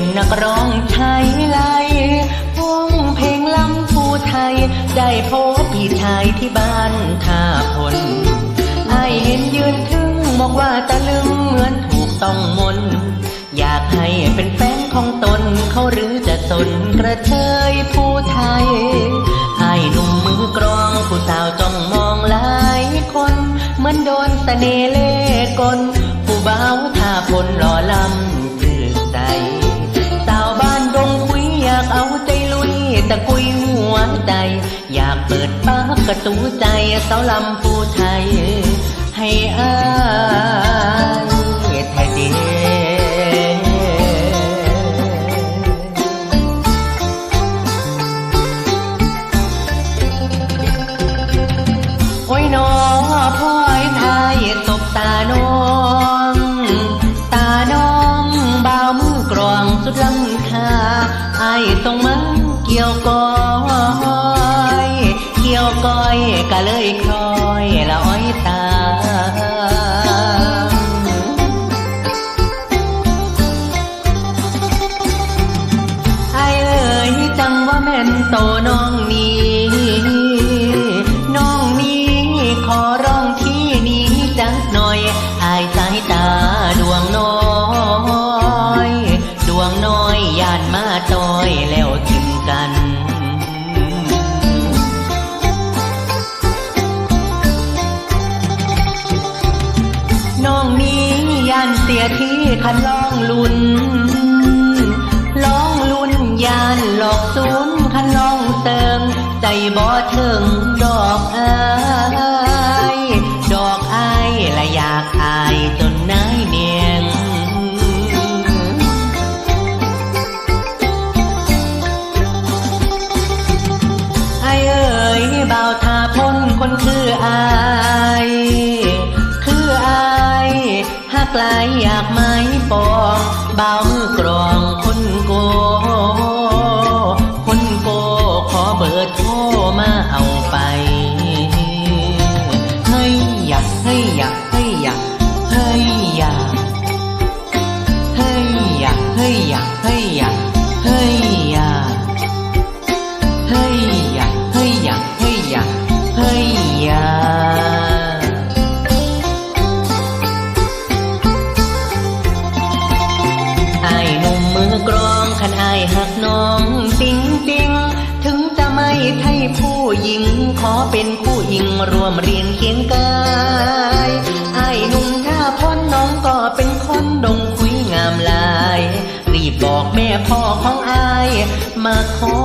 เป็นนักร้องไทยไลวงเพลงลำภูไทย ได้พบพี่ชายที่บ้านท่าพลไอเห็นยืนถึงบอกว่าตะลึงเหมือนถูกต้องมน อยากให้เป็นแฟนของตนเขาหรือจะสนกระเทยผู้ไทยไอหนุ่มมือกรองผู้สาวจ้องมองหลายคน เหมือนโดนเสน่ห์เล่กลผู้เบาท่าพลหล่อลำ เปิดป้ากระตูใจเสาลำผู้ไทย ให้อายแท้ดีโอ้ยน้องพ่อยไทยตบตาน้อง ตาน้องบ่าวมือกรองสุดลำคาไอ้ตรงมันเกี่ยวก้อยเกี่ยวก้อยก็เลยคอยละอ้อยตาไอเอ๋ยจังว่าแม่นโตน้องนี้น้องนี้ขอร้องที่นี้จักหน่อยอายสายตาดวงน้อย ดวงน้อยยานมาต้อยแล้วทิ ย่านเสียที่คันลองลุนลองลุนยานหลอกศูนย์คันลองเติมใจบ่เถิง กลายอยากไม้ปองบ่ามือกรองคนโก คนโกขอเบอร์โทมาเอาไป เฮ้ยอยากเฮ้ยอยากเฮ้ยอยากเฮ้ยอยากเฮ้ยอยากเฮ้ยอยากเฮ้ยอยากเฮ้ยอยาก หักน้องปิงปิงถึงจะไม่ใช่ผู้หญิง ขอเป็นผู้หญิงรวมเรียนเคียงกายไอ้หนุ่มถ้าพ้นน้องก็เป็นคนดงคุยงามลาย รีบบอกแม่พ่อของอาย มาขอ